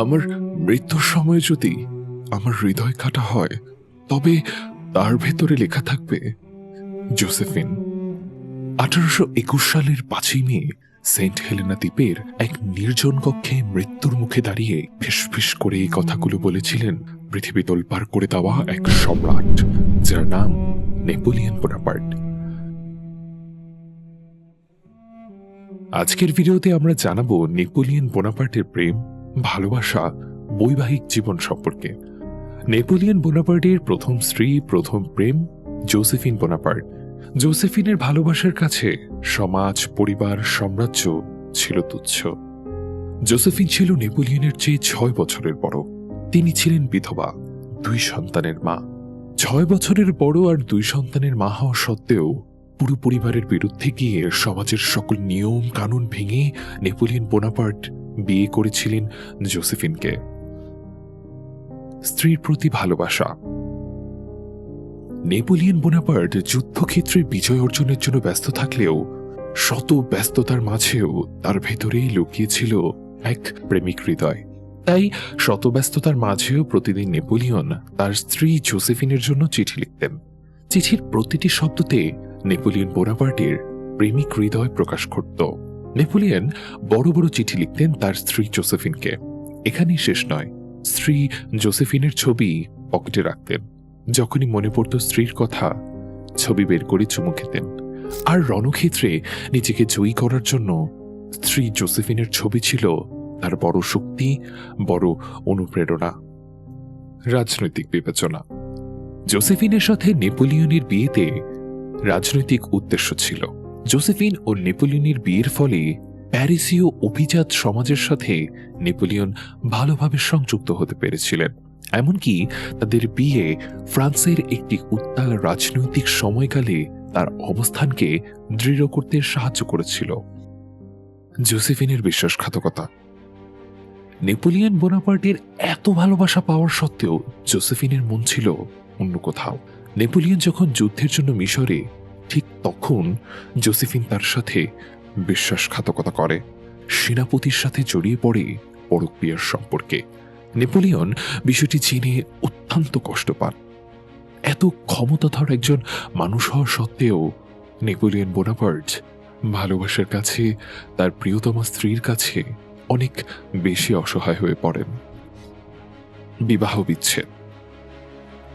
আমার মৃত্যুর সময় যদি আমার হৃদয় কাটা হয়, তবে তার ভেতরে লেখা থাকবে, জোসেফিন, আঠারোশো একুশ সালের পাঁচই মে, সেন্ট হেলেনা দ্বীপের এক নির্জন কক্ষে মৃত্যুর মুখে দাঁড়িয়ে ফিস করে এই কথাগুলো বলেছিলেন পৃথিবী তোলপার করে দেওয়া এক সম্রাট, যার নাম নেপোলিয়ন বোনাপার্ট। আজকের ভিডিওতে আমরা জানাব নেপোলিয়ন বোনাপার্টের প্রেম ভালোবাসা, বৈবাহিক জীবন সম্পর্কে। নেপোলিয়ন বোনাপার্টের প্রথম স্ত্রী, প্রথম প্রেম, জোসেফিন বোনাপার্ট। জোসেফিনের ভালোবাসার কাছে সমাজ, পরিবার, সাম্রাজ্য ছিল তুচ্ছ। জোসেফিন ছিল নেপোলিয়নের চেয়ে ছয় বছরের বড়। তিনি ছিলেন বিধবা, দুই সন্তানের মা। ছয় বছরের বড় আর দুই সন্তানের মা হওয়া সত্ত্বেও পুরো পরিবারের বিরুদ্ধে গিয়ে সমাজের সকল নিয়ম কানুন ভেঙে নেপোলিয়ন বোনাপার্ট বিয়ে করেছিলেন জোসেফিনকে। স্ত্রীর প্রতি ভালোবাসা। নেপোলিয়ন বোনাপার্ট যুদ্ধক্ষেত্রে বিজয় অর্জনের জন্য ব্যস্ত থাকলেও শত ব্যস্ততার মাঝেও তার ভেতরেই লুকিয়েছিল এক প্রেমিক হৃদয়। তাই শত ব্যস্ততার মাঝেও প্রতিদিন নেপোলিয়ন তার স্ত্রী জোসেফিনের জন্য চিঠি লিখতেন। চিঠির প্রতিটি শব্দতে নেপোলিয়ন বোনাপার্টের প্রেমিক হৃদয় প্রকাশ করত। নেপোলিয়ন বড় বড় চিঠি লিখতেন তার স্ত্রী জোসেফিনকে। এখানেই শেষ নয়, স্ত্রী জোসেফিনের ছবি পকেটে রাখতেন। যখনই মনে পড়ত স্ত্রীর কথা, ছবি বের করে চুমু খেতেন। আর রণক্ষেত্রে নিজেকে জয়ী করার জন্য স্ত্রী জোসেফিনের ছবি ছিল তার বড় শক্তি, বড় অনুপ্রেরণা। রাজনৈতিক বিবেচনা। জোসেফিনের সাথে নেপোলিয়নের বিয়েতে রাজনৈতিক উদ্দেশ্য ছিল। জোসেফিন ও নেপোলিয়নের বিয়ের ফলে প্যারিসীয় অভিজাত সমাজের সাথে নেপোলিয়ন ভালোভাবে সংযুক্ত হতে পেরেছিলেন। এমনকি তাদের বিয়ে ফ্রান্সের একটি উত্তাল রাজনৈতিক সময়কালে তার অবস্থানকে দৃঢ় করতে সাহায্য করেছিল। জোসেফিনের বিশ্বাসঘাতকতা। নেপোলিয়ন বোনাপার্টের এত ভালোবাসা পাওয়ার সত্ত্বেও জোসেফিনের মন ছিল অন্য কোথাও। নেপোলিয়ন যখন যুদ্ধের জন্য মিশরে, ঠিক তখন জোসেফিন তার সাথে বিশ্বাসঘাতকতা করে। সেনাপতির সাথে জড়িয়ে পড়ে পরক বিয়ার সম্পর্কে। নেপোলিয়ন বিষয়টি জেনে অত্যন্ত কষ্ট পান। এত ক্ষমতাধর একজন মানুষ হওয়া সত্ত্বেও নেপোলিয়ন বোনাপার্ট ভালোবাসার কাছে, তার প্রিয়তমা স্ত্রীর কাছে অনেক বেশি অসহায় হয়ে পড়েন। বিবাহ বিচ্ছেদ।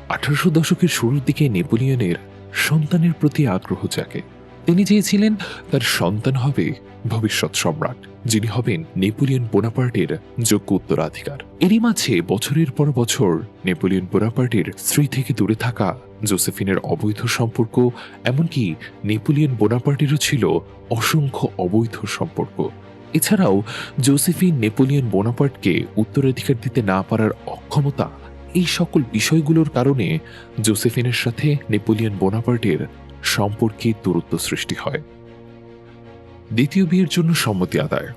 আঠারোশো দশকের শুরুর দিকে নেপোলিয়নের সন্তানের প্রতি আগ্রহ জাগে। তিনি চেয়েছিলেন তার সন্তান হবে ভবিষ্যৎ সম্রাট, যিনি হবেন নেপোলিয়ন বোনাপার্টের যোগ্য উত্তরাধিকার। এরই মাঝে বছরের পর বছর নেপোলিয়ন বোনাপার্টের স্ত্রী থেকে দূরে থাকা জোসেফিনের অবৈধ সম্পর্ক, এমনকি নেপোলিয়ন বোনাপার্টেরও ছিল অসংখ্য অবৈধ সম্পর্ক। এছাড়াও জোসেফিন নেপোলিয়ন বোনাপার্টকে উত্তরাধিকার দিতে না পারার অক্ষমতা এই সকল বিষয়গুলোর কারণে জোসেফিনের সাথে নেপোলিয়ন বোনাপার্টের সম্পর্কে দূরত্ব সৃষ্টি হয়। দ্বিতীয় বিয়ের জন্য সম্মতি আদায়।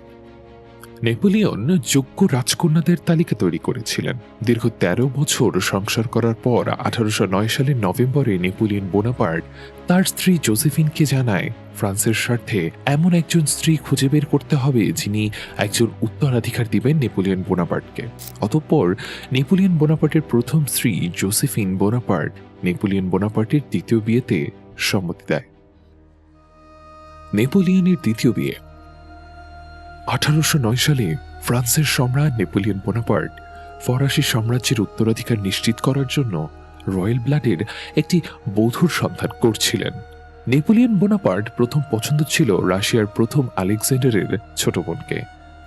নেপোলিয়ন যোগ্য রাজকন্যাদের তালিকা তৈরি করেছিলেন। দীর্ঘ ১৩ বছর সংসার করার পর আঠারোশো নয় সালের নভেম্বরে নেপোলিয়ন বোনাপার্ট তার স্ত্রী জোসেফিনকে জানায়, ফ্রান্সের স্বার্থে এমন একজন স্ত্রী খুঁজে বের করতে হবে যিনি একজন উত্তরাধিকার দিবেন নেপোলিয়ন বোনাপার্টকে। অতঃপর নেপোলিয়ন বোনাপার্টের প্রথম স্ত্রী জোসেফিন বোনাপার্ট নেপোলিয়ন বোনাপার্টের দ্বিতীয় বিয়েতে সম্মতি দেয়। নেপোলিয়নের দ্বিতীয় বিয়ে আঠারোশো নয় সালে ফ্রান্সের সম্রাট নেপোলিয়ন বোনাপার্ট ফরাসি সাম্রাজ্যের উত্তরাধিকার নিশ্চিত করার জন্য রয়্যাল ব্লাডের একটি বধূর সন্ধান করছিলেন। নেপোলিয়ন বোনাপার্ট প্রথম পছন্দ ছিল রাশিয়ার প্রথম আলেকজান্ডারের ছোট বোনকে।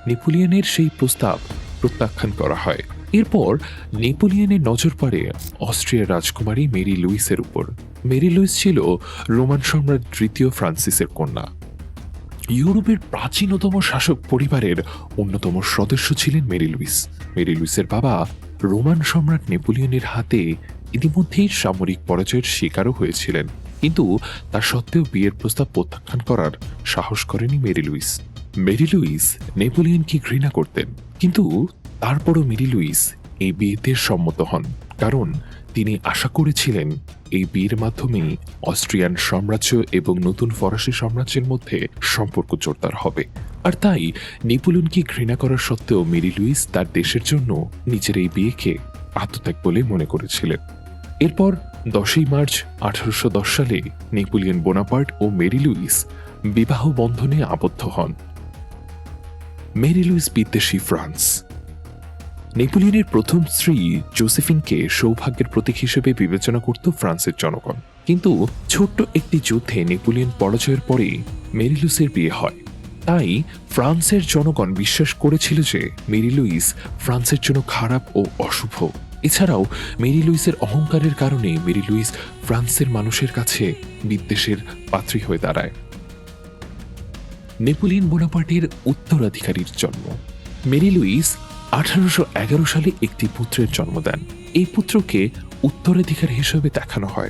নেপোলিয়নের সেই প্রস্তাব প্রত্যাখ্যান করা হয়। এরপর নেপোলিয়নের নজর পড়ে অস্ট্রিয়ার রাজকুমারী মেরি লুইসের উপর। মেরি লুইস ছিল রোমান সম্রাট তৃতীয় ফ্রান্সিসের কন্যা। ইউরোপের প্রাচীনতম শাসক পরিবারের অন্যতম সদস্য ছিলেন মেরি লুইস। মেরি লুইসের বাবা রোমান সম্রাট নেপোলিয়নের হাতে ইতিমধ্যেই সামরিক পরাজয়ের শিকারও হয়েছিলেন। কিন্তু তা সত্ত্বেও বিয়ের প্রস্তাব প্রত্যাখ্যান করার সাহস করেনি মেরি লুইস। মেরি লুইস নেপোলিয়নকে ঘৃণা করতেন। কিন্তু তারপরও মেরি লুইস এই বিয়েতে সম্মত হন। কারণ তিনি আশা করেছিলেন এই বিয়ের মাধ্যমেই অস্ট্রিয়ান সাম্রাজ্য এবং নতুন ফরাসি সাম্রাজ্যের মধ্যে সম্পর্ক জোরদার হবে। আর তাই নেপোলিয়নকে ঘৃণা করার সত্ত্বেও মেরি লুইস তার দেশের জন্য নিজের এই বিয়েকে আত্মত্যাগ বলে মনে করেছিলেন। এরপর দশই মার্চ আঠারোশো দশ সালে নেপোলিয়ন বোনাপার্ট ও মেরি লুইস বিবাহ বন্ধনে আবদ্ধ হন। মেরি লুইস বিদ্বেষী ফ্রান্স। নেপোলিয়নের প্রথম স্ত্রী জোসেফিনকে সৌভাগ্যের প্রতীক হিসেবে বিবেচনা করত ফ্রান্সের জনগণ। কিন্তু ছোট্ট একটি যুদ্ধে নেপোলিয়ন পরাজয়ের পরে মেরিলুইসের বিয়ে হয়। তাই ফ্রান্সের জনগণ বিশ্বাস করেছিল যে মেরি লুইস ফ্রান্সের জন্য খারাপ ও অশুভ। এছাড়াও মেরি লুইসের অহংকারের কারণে মেরি লুইস ফ্রান্সের মানুষের কাছে বিদ্বেষের পাত্রী হয়ে দাঁড়ায়। নেপোলিয়ন বোনাপার্টের উত্তরাধিকারীর জন্ম। মেরি লুইস আঠারোশো এগারো সালে একটি পুত্রের জন্ম দেন। এই পুত্রকে উত্তরাধিকার হিসেবে দেখানো হয়।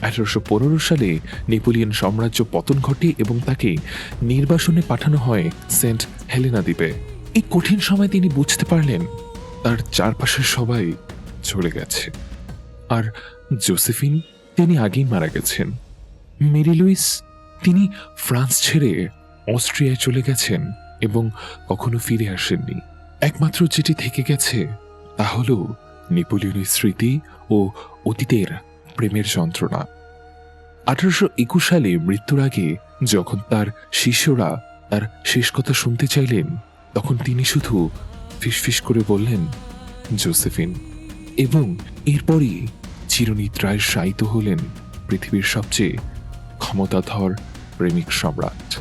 আঠারোশো পনেরো সালে নেপোলিয়ন সাম্রাজ্য পতন ঘটে এবং তাকে নির্বাসনে পাঠানো হয় সেন্ট হেলেনা দ্বীপে। এই কঠিন সময় তিনি বুঝতে পারলেন, তার চারপাশের সবাই চলে গেছে। আর জোসেফিন, তিনি আগেই মারা গেছেন। মেরি লুইস, তিনি ফ্রান্স ছেড়ে অস্ট্রিয়ায় চলে গেছেন এবং কখনো ফিরে আসেননি। একমাত্র যেটি থেকে গেছে, তা হল নেপোলিয়নের স্মৃতি ও অতীতের প্রেমের যন্ত্রণা। আঠারোশো একুশ সালে মৃত্যুর আগে যখন তার শিষ্যরা তার শেষ কথা শুনতে চাইলেন, তখন তিনি শুধু ফিসফিস করে বললেন, জোসেফিন। এবং এরপরই চিরনিদ্রায় শায়িত হলেন পৃথিবীর সবচেয়ে ক্ষমতাধর প্রেমিক সম্রাট।